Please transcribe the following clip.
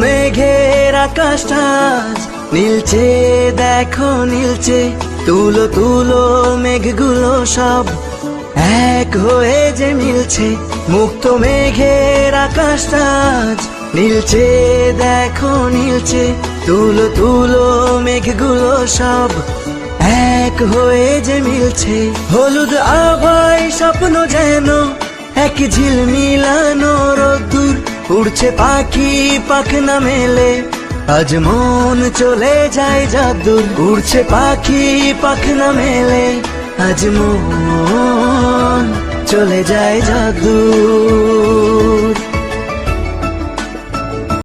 মেঘের আকাশটা নীলচে, দেখো নীলচে, তুলো তুলো মেঘগুলো সব এক হয়ে যে মিলছে। মুক্ত মেঘের আকাশটা নীলচে, দেখো নীলচে, তুলো তুলো মেঘগুলো সব এক হয়ে যে মিলছে। হলুদ আভাই স্বপ্ন যেন এক ঝিল মিলানো রোদ্দুর উড়ছে পাখি পাখনা মেলে। আজ মন চলে যায় যাদুর উড়ছে পাখি পাখনা মেলে। আজ মন চলে যায় যাদুর